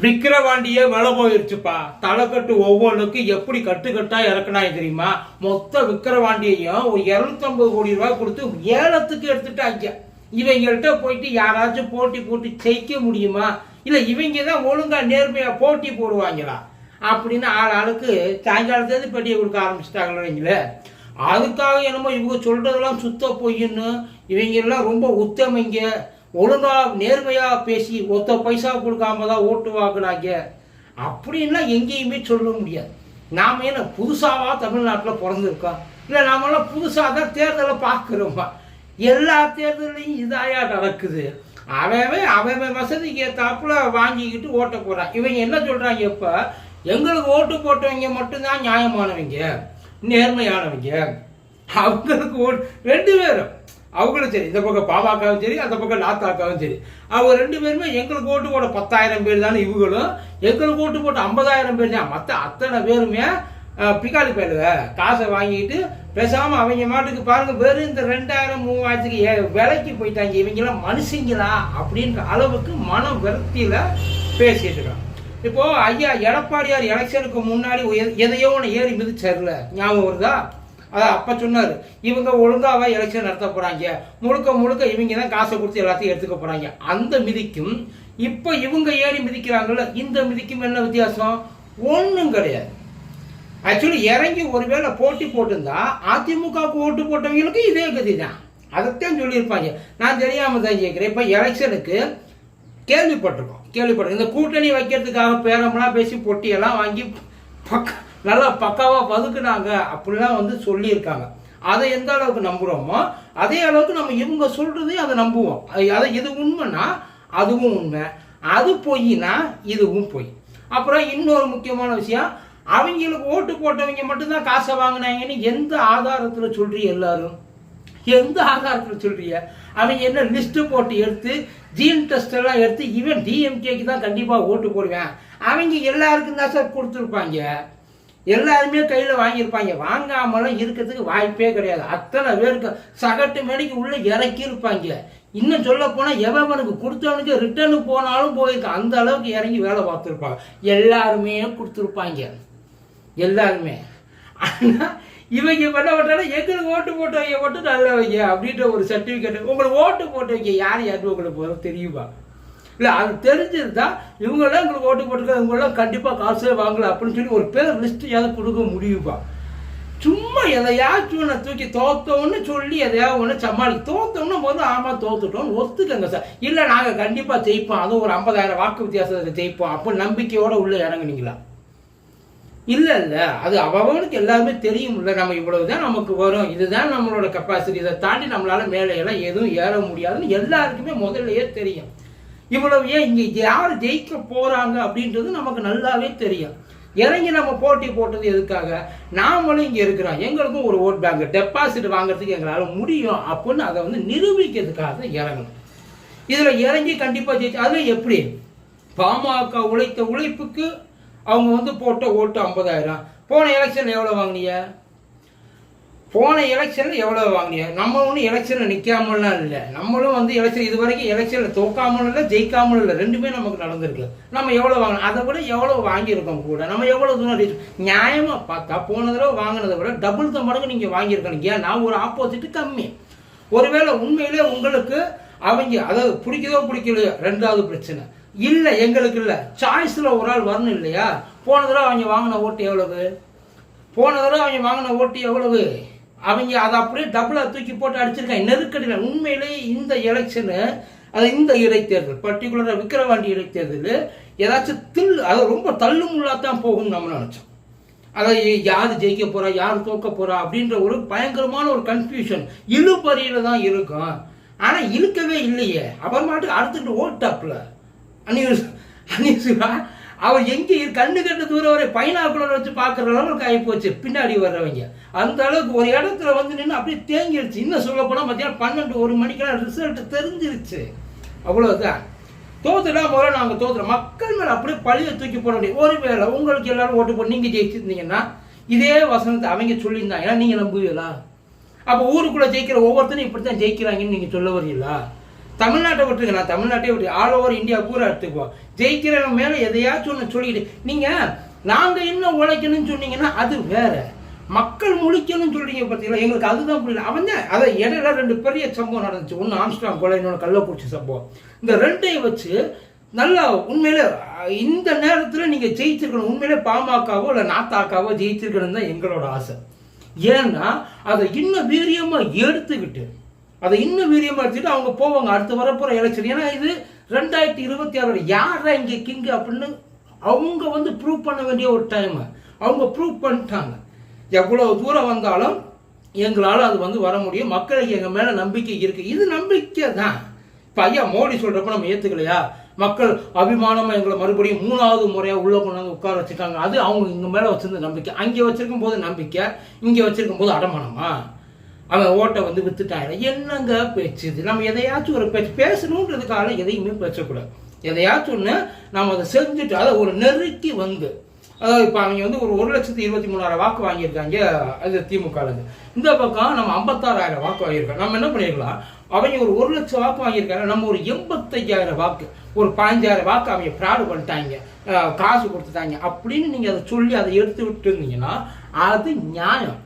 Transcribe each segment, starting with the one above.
விக்கிரவாண்டியே விலை போயிருச்சுப்பா. தலைக்கட்டு ஒவ்வொன்றுக்கும் எப்படி கட்டு கட்டா இறக்குனாங்க தெரியுமா? மொத்த விக்கிரவாண்டியையும் ஒரு இருநூத்தம்பது கோடி ரூபாய் கொடுத்து ஏலத்துக்கு எடுத்துட்டாங்க. இவங்கள்ட்ட போயிட்டு யாராச்சும் போட்டி போட்டு ஜெயிக்க முடியுமா? இல்லை இவங்க தான் ஒழுங்கா நேர்மையாக போட்டி போடுவாங்களா? அப்படின்னு ஆள் ஆளுக்கு சாயங்காலத்துலேருந்து பெட்டியை கொடுக்க ஆரம்பிச்சிட்டாங்களே அதுக்காக என்னமோ இவங்க சொல்றதெல்லாம் சுத்த பொய்யுன்னு இவங்க எல்லாம் ரொம்ப உத்தமைங்க. ஒழுங்கா நேர்மையா பேசி ஒத்த பைசா கொடுக்காம தான் ஓட்டு வாங்கினாங்க. அப்படின்லாம் எங்கேயுமே சொல்ல முடியாது. நாம என்ன புதுசாவா தமிழ்நாட்டில் பிறந்திருக்கோம். இல்லை நாமெல்லாம் புதுசாக தான் தேர்தலை பார்க்குறோமா? எல்லா தேர்தலையும் இதாயா நடக்குது. அவன் அவன் வசதிக்கு ஏற்றாப்புல வாங்கிக்கிட்டு ஓட்ட போகிறான் இவங்க என்ன சொல்கிறாங்க இப்போ? எங்களுக்கு ஓட்டு போட்டவங்க மட்டும்தான் நியாயமானவங்க நேர்மையானவங்க. அவங்களுக்கு ஓட்டு ரெண்டு பேரும். அவங்களும் சரி. இந்த பக்கம் பாமகவும் சரி அந்த பக்கம் நாத்தாக்காவும் சரி. அவங்க ரெண்டு பேருமே எங்களுக்கு ஓட்டு போட பத்தாயிரம் பேர் தானே இவங்களும். எங்களுக்கு ஓட்டு போட்ட ஐம்பதாயிரம் பேர் தான். மற்ற அத்தனை பேருமே பிக்காலி பேருங்க காசை வாங்கிட்டு பேசாம அவங்க மாட்டுக்கு பாருங்க வெறும் இந்த ரெண்டாயிரம் மூவாயிரத்துக்கு ஏ- விலைக்கு போயிட்டாங்க. இவங்கெல்லாம் மனுஷங்களா அப்படின்ற அளவுக்கு மன விரக்தியில பேசிட்டு இருக்காங்க. இப்போ ஐயா எடப்பாடியார் எலெக்ஷனுக்கு முன்னாடி எதையோ ஒன்று ஏறி மிதிச்சார்ல. ஞாபகம் வருதா? அதான் அப்போ சொன்னார். இவங்க ஒழுங்காக எலெக்ஷன் நடத்த போகிறாங்க முழுக்க முழுக்க இவங்க தான் காசை கொடுத்து எல்லாத்தையும் எடுத்துக்க போகிறாங்க அந்த மிதிக்கும் இப்போ இவங்க ஏறி மிதிக்கிறாங்கல்ல இந்த மிதிக்கும் என்ன வித்தியாசம்? ஒன்றும் கிடையாது. ஆக்சுவலி இறங்கி ஒருவேளை போட்டி போட்டிருந்தா அதிமுகவுக்கு ஓட்டு போட்டவங்களுக்கு இதே கதி தான் அதைத்தான் சொல்லியிருப்பாங்க. நான் தெரியாமல் தான் கேட்குறேன். இப்போ எலெக்ஷனுக்கு கேள்விப்பட்டிருக்கோம். கேள்விப்பட்டிருக்கோம். இந்த கூட்டணி வைக்கிறதுக்காக பேரம்லாம் பேசி பொட்டியெல்லாம் வாங்கி பக்கம் நல்லா பக்காவாக வதுக்குனாங்க அப்படிலாம் வந்து சொல்லியிருக்காங்க. அதை எந்த அளவுக்கு நம்புகிறோமோ அதே அளவுக்கு நம்ம இவங்க சொல்கிறதையும் அதை நம்புவோம். அது- அதை இது உண்மைன்னா அதுவும் உண்மை. அது பொய்னா இதுவும் பொய். அப்புறம் இன்னொரு முக்கியமான விஷயம் அவங்களுக்கு ஓட்டு போட்டவங்க மட்டும்தான் காசை வாங்கினாங்கன்னு எந்த ஆதாரத்தில் சொல்றீ எல்லாரும்? எந்த ஆதாரத்தில் சொல்றீங்க? அவங்க என்ன லிஸ்ட்டு போட்டு எடுத்து ஜீன் டெஸ்ட் எல்லாம் எடுத்து இவன் டிஎம்கேக்கு தான் கண்டிப்பாக ஓட்டு போடுவேன். அவங்க எல்லாருக்கும் தான் சார் கொடுத்துருப்பாங்க. எல்லாருமே கையில் வாங்கியிருப்பாங்க. வாங்காமலாம் இருக்கிறதுக்கு வாய்ப்பே கிடையாது. அத்தனை பேருக்கு சகட்டு மணிக்கு உள்ள இறக்கியிருப்பாங்க இன்னும் சொல்ல போனால் எவனுக்கு கொடுத்தவனுக்கு ரிட்டர்னு போனாலும் போயிருக்கான் அந்த அளவுக்கு இறங்கி வேலை பார்த்துருப்பாங்க. எல்லாருமே கொடுத்துருப்பாங்க. எல்லாருமே. ஆனா இவங்க பண்ண மாட்டாலும் எங்களுக்கு ஓட்டு போட்டவங்க மட்டும் நல்லவங்க அப்படின்ற ஒரு சர்டிஃபிகேட் உங்களுக்கு ஓட்டு போட்டு வைக்க யார் யாரு உங்களுக்கு போகிறோம் தெரியுமா? இல்லை அது தெரிஞ்சிருந்தா இவங்கெல்லாம் எங்களுக்கு ஓட்டு போட்டுருக்காங்க இவங்கெல்லாம் கண்டிப்பாக காசே வாங்கலை அப்படின்னு சொல்லி ஒரு பேர் லிஸ்ட் ஏதாவது கொடுக்க முடியுமா? சும்மா எதையாச்சும் ஒன்று தூக்கி தோத்தோன்னு சொல்லி எதையாவது ஒன்று சமாளி தோத்தோம்னா போது ஆமாம் தோத்துட்டோம்னு ஒத்துக்கங்க சார். இல்லை நாங்கள் கண்டிப்பாக ஜெயிப்போம். அதுவும் ஒரு ஐம்பதாயிரம் வாக்கு வித்தியாசத்தை ஜெயிப்போம். அப்போ நம்பிக்கையோடு உள்ள இறங்குனீங்களா? இல்லை இல்லை. அது அவனுக்கு எல்லாருமே தெரியும். இல்லை நம்ம இவ்வளவுதான் நமக்கு வரும். இதுதான் நம்மளோட கெப்பாசிட்டி இதை தாண்டி நம்மளால மேலே எல்லாம் எதுவும் ஏற முடியாதுன்னு எல்லாருக்குமே முதல்லையே தெரியும். இவ்வளவு ஏன் இங்கே யார் ஜெயிக்க போகிறாங்க அப்படின்றது நமக்கு நல்லாவே தெரியும். இறங்கி நம்ம போட்டி போட்டது எதுக்காக? நாமளும் இங்கே இருக்கிறோம். எங்களுக்கும் ஒரு ஓட் பேங்க் டெபாசிட் வாங்குறதுக்கு எங்களால் முடியும் அப்படின்னு அதை வந்து நிரூபிக்கிறதுக்காக இறங்கணும். இதில் இறங்கி கண்டிப்பாக ஜெயிச்சு அதில் எப்படி? பாமக உழைத்த உழைப்புக்கு அவங்க வந்து போட்ட ஓட்டு ஐம்பதாயிரம். போன எலெக்ஷன் எவ்வளோ வாங்குனீங்க? போன எலெக்ஷனில் எவ்வளோ வாங்குனீங்க நம்ம ஒன்றும் எலெக்ஷனில் நிற்காமல்லாம் இல்லை. நம்மளும் வந்து எலெக்ஷன் இது வரைக்கும் எலெக்ஷனில் தோக்காமலும் இல்லை ஜெயிக்காமலும் இல்லை. ரெண்டுமே நமக்கு நடந்திருக்கு. நம்ம எவ்வளோ வாங்கணும் அதை விட எவ்வளோ வாங்கியிருக்கோம் கூட. நம்ம எவ்வளோ தூரம் ரீச் நியாயமாக பார்த்தா போன தடவை வாங்கினதை விட டபுள் த மடங்கு நீங்கள் வாங்கியிருக்கணும். ஏன்னா ஒரு ஆப்போசிட்டு கம்மி. ஒருவேளை உண்மையிலே உங்களுக்கு அவங்க அதாவது பிடிக்குதோ பிடிக்கலையோ ரெண்டாவது பிரச்சனை. இல்லை எங்களுக்கு இல்லை. சாய்ஸில் ஒரு ஆள் வரணும் இல்லையா? போன தடவை அவங்க வாங்கின ஓட்டு எவ்வளவு? போன தடவை அவங்க வாங்கின ஓட்டு எவ்வளவு? அவங்க அதை அப்படியே டபுளாக தூக்கி போட்டு அடிச்சிருக்காங்க நெருக்கடியில். உண்மையிலேயே இந்த எலெக்ஷனு அது இந்த இடைத்தேர்தல் பர்டிகுலராக விக்கிரவாண்டி இடைத்தேர்தல் ஏதாச்சும் தில் அது ரொம்ப தள்ளுமுள்ளா தான் போகும்னு நம்ம நினச்சோம். அதை யார் ஜெயிக்க போகிறா யார் தோக்க போகிறா அப்படின்ற ஒரு பயங்கரமான ஒரு கன்ஃபியூஷன் இழுபறியில் தான் இருக்கும். ஆனால் இழுக்கவே இல்லையே. அப்புறமாட்டு அடுத்துட்டு ஓட்டாப்ல அனியூஸ் அனியூசுவா அவர் எங்கே கண்ணு கட்டு தூரம் வரை பைனாக்குலர் வச்சு பார்க்குற அளவுக்கு ஆகி போச்சு பின்னாடி வர்றவங்க. அந்த அளவுக்கு ஒரு இடத்துல வந்து நின்று அப்படியே தேங்கிடுச்சு இன்னும் சொல்ல போனால் மத்தியானம் பன்னெண்டு ஒரு மணிக்கெல்லாம் ரிசல்ட் தெரிஞ்சிருச்சு. அவ்வளோதான் தோத்துட்டா முதல்ல நாங்கள் தோத்துறோம். மக்கள் மேலே அப்படியே பழியை தூக்கி போட முடியும் ஒருவேளை உங்களுக்கு எல்லாரும் ஓட்டு போட்டு நீங்கள் ஜெயிச்சிருந்தீங்கன்னா இதே வசனத்தை அவங்க சொல்லியிருந்தாங்க ஏன்னா நீங்கள் நம்புவீங்களா? அப்போ ஊருக்குள்ளே ஜெயிக்கிற ஒவ்வொருத்தரும் இப்படி தான் ஜெயிக்கிறாங்கன்னு நீங்கள் சொல்ல வரீங்களா? தமிழ்நாட்டை விட்டுருங்க. நான் தமிழ்நாட்டே விட்டு ஆல் ஓவர் இந்தியா பூரா எடுத்துக்குவோம் ஜெயிக்கிறவங்க மேலே எதையாச்சும் ஒன்று சொல்லிக்கிட்டு நீங்கள் நாங்கள் என்ன உழைக்கணும்னு சொன்னீங்கன்னா அது வேற. மக்கள் முழிக்கணும்னு சொல்றீங்க பார்த்தீங்களா எங்களுக்கு அதுதான் புரியல. அவன் தான் அதை இடையில ரெண்டு பெரிய சம்பவம் நடந்துச்சு. ஒன்று ஆம்ஸ்டாங் கொலை இன்னொன்று கள்ளக்குறிச்சி சம்பவம். இந்த ரெண்டையும் வச்சு நல்லா உண்மையிலே இந்த நேரத்தில் நீங்கள் ஜெயிச்சிருக்கணும். உண்மையிலே பாமகவோ இல்லை நாத்தாக்காவோ ஜெயிச்சிருக்கணும் தான் எங்களோட ஆசை. ஏன்னா அதை இன்னும் வீரியமாக எடுத்துக்கிட்டு அதை இன்னும் வீரியமாக எடுத்துக்கிட்டு அவங்க போவாங்க. அடுத்து வரப்போகிற எலெக்ஷன் ஏன்னா இது ரெண்டாயிரத்தி இருபத்தி ஆறு. யாரா இங்கே கிங்கு அப்படின்னு அவங்க வந்து ப்ரூவ் பண்ண வேண்டிய ஒரு டைம் அவங்க ப்ரூவ் பண்ணிட்டாங்க. எவ்வளோ தூரம் வந்தாலும் எங்களால் அது வந்து வர முடியும். மக்களுக்கு எங்கள் மேலே நம்பிக்கை இருக்குது இது நம்பிக்கை தான். இப்போ ஐயா மோடி சொல்கிறப்ப நம்ம ஏற்றுக்கலையா மக்கள் அபிமானமாக எங்களை மறுபடியும் மூணாவது முறையாக உள்ளே கொண்டாந்து உட்கார வச்சுருக்காங்க அது அவங்க இங்கே மேலே வச்சிருந்த நம்பிக்கை. அங்கே வச்சுருக்கும் போது நம்பிக்கை இங்கே வச்சுருக்கும் போது அடமானமா? அவன் ஓட்டை வந்து வித்துட்டாங்க. என்னங்க பேச்சு இது? நம்ம எதையாச்சும் ஒரு பேச்சு பேசணுன்றதுக்காக எதையுமே பேசக்கூடாது. எதையாச்சும் ஒன்று நம்ம அதை செஞ்சுட்டு அதை ஒரு நெருக்கி வந்து அதாவது இப்போ அவங்க வந்து ஒரு ஒரு லட்சத்தி இருபத்தி மூணாயிரம் வாக்கு வாங்கியிருக்காங்க அது திமுகலேருந்து இந்த பக்கம் நம்ம ஐம்பத்தாறாயிரம் வாக்கு வாங்கியிருக்கோம். நம்ம என்ன பண்ணிருக்கலாம்? அவங்க ஒரு ஒரு லட்சம் வாக்கு வாங்கியிருக்காங்க. நம்ம ஒரு எண்பத்தையாயிரம் வாக்கு ஒரு பதினஞ்சாயிரம் வாக்கு அவங்க ஃப்ராடு பண்ணிட்டாங்க காசு கொடுத்துட்டாங்க அப்படின்னு நீங்கள் அதை சொல்லி அதை எடுத்து விட்டுருந்தீங்கன்னா அது நியாயம்.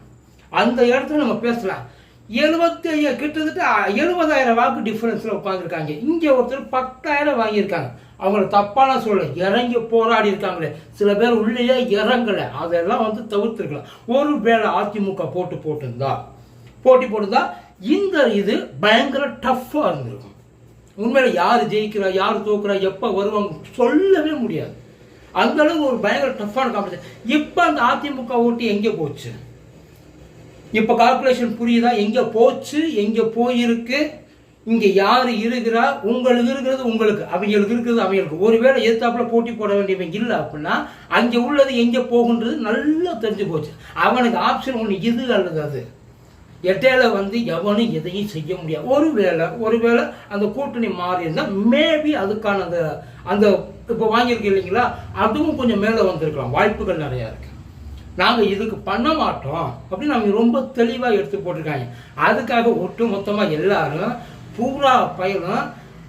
அந்த இடத்துல நம்ம பேசலாம். எழுபத்தி ஐயா கிட்டத்தட்ட எழுபதாயிரம் வாக்கு டிஃப்ரென்ஸில் உட்காந்துருக்காங்க இங்கே ஒருத்தர் பத்தாயிரம் வாங்கியிருக்காங்க. அவங்கள தப்பான சொல்ல இறங்கி போராடி இருக்காங்களே. சில பேர் உள்ளேயே இறங்கலை. அதெல்லாம் வந்து தவிர்த்துருக்கலாம். ஒரு வேளை அதிமுக போட்டு போட்டிருந்தா போட்டி போட்டிருந்தா இந்த இது பயங்கர டஃப்பாக இருந்திருக்கும். உண்மையில யார் ஜெயிக்கிறா யார் தோக்குறா எப்போ வருவாங்க சொல்லவே முடியாது. அந்தளவுக்கு ஒரு பயங்கர டஃப்பான காம்படிஷன் இப்போ அந்த அதிமுக ஓட்டு எங்கே போச்சு? இப்போ கால்குலேஷன் புரியுதா? எங்கே போச்சு? எங்கே போயிருக்கு? இங்கே யார் இருக்கிறா? உங்களுக்கு இருக்கிறது உங்களுக்கு. அவங்களுக்கு இருக்கிறது அவங்களுக்கு. ஒருவேளை எதிர்த்தாப்புல போட்டி போட வேண்டியவங்க இல்லை அப்படின்னா அங்கே உள்ளது எங்கே போகுன்றது நல்லா தெரிஞ்சு போச்சு. அவனுக்கு ஆப்ஷன் ஒன்று இது அல்லது அது. எட்டையில வந்து எவனும் எதையும் செய்ய முடியாது. ஒருவேளை ஒருவேளை அந்த கூட்டணி மாறி இருந்தால் மேபி அதுக்கான அந்த அந்த இப்போ வாங்கியிருக்கு இல்லைங்களா? அதுவும் கொஞ்சம் மேலே வந்திருக்கலாம். வாய்ப்புகள் நிறையா இருக்குது நாங்கள் இதுக்கு பண்ண மாட்டோம் அப்படின்னு அவங்க ரொம்ப தெளிவாக எடுத்து போட்டிருக்காங்க. அதுக்காக ஒட்டு மொத்தமாக எல்லாரும் பூரா பயலும்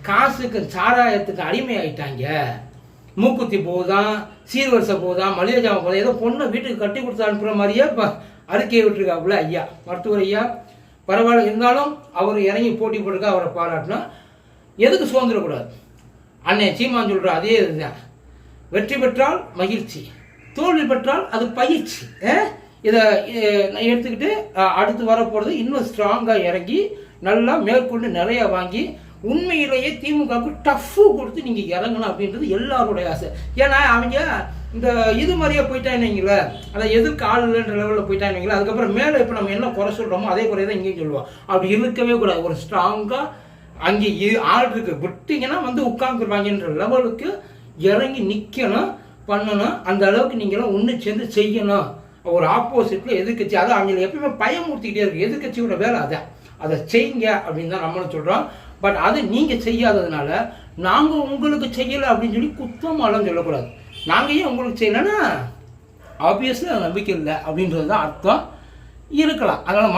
காசுக்கு சாராயத்துக்கு அடிமை ஆகிட்டாங்க மூக்குத்தி போதான் சீர்வரிசை போதான் மளிகை ஜாமான் போகுதா ஏதோ பொண்ணை வீட்டுக்கு கட்டி கொடுத்து அனுப்புகிற மாதிரியே இப்போ அறிக்கையை விட்டுருக்காப்புல ஐயா மருத்துவர் ஐயா. பரவாயில்ல இருந்தாலும் அவர் இறங்கி போட்டி போட்டுக்க அவரை பாராட்டினா எதுக்கு சுதந்திரக்கூடாது? அண்ணே சீமான் சொல்கிற அதே இதுதான். வெற்றி பெற்றால் மகிழ்ச்சி. தோல்வி பெற்றால் அது பயிற்சி. இதை நான் எடுத்துக்கிட்டு அடுத்து வரப்போகிறது இன்னும் ஸ்ட்ராங்காக இறங்கி நல்லா மேற்கொண்டு நிறைய வாங்கி உண்மையிலேயே திமுகவுக்கு டஃப்பு கொடுத்து நீங்கள் இறங்கணும் அப்படின்றது எல்லாருடைய ஆசை. ஏன்னா அவங்க இந்த இது மாதிரியே போயிட்டானுங்களே அதான் எதிர்க்கு ஆள் இல்லைன்ற லெவலில் போயிட்டானுங்களே அதுக்கப்புறம் மேலே இப்போ நம்ம என்ன குறை சொல்கிறோமோ அதே குறையை தான் இங்கேயும் சொல்லுவோம். அப்படி இருக்கவே கூடாது. ஒரு ஸ்ட்ராங்காக அங்கே இ- ஆள் இருக்கு. விட்டிங்கன்னா வந்து உட்காந்துருவாங்கன்ற லெவலுக்கு இறங்கி நிற்கணும் பண்ணணும். அந்த அளவுக்கு நீங்களும் ஒன்று சேர்ந்து செய்யணும். ஒரு ஆப்போசிட்டில் எதிர்க்கட்சி. அதை அவங்களை எப்பயுமே பயமுறுத்திக்கிட்டே இருக்கு. எதிர்க்கட்சியோட வேலை அதை அதை செய்யுங்க அப்படின்னு தான் நம்மளும் சொல்கிறோம் பட் அது நீங்கள் செய்யாததுனால நாங்கள் உங்களுக்கு செய்யலை அப்படின்னு சொல்லி குத்தமாலாம் சொல்லக்கூடாது. நாங்கள் ஏன் உங்களுக்கு செய்யலைன்னா ஆப்வியஸ்லி நம்பிக்கை இல்லை அப்படின்றது தான் அர்த்தம். இருக்கலாம். அதனால்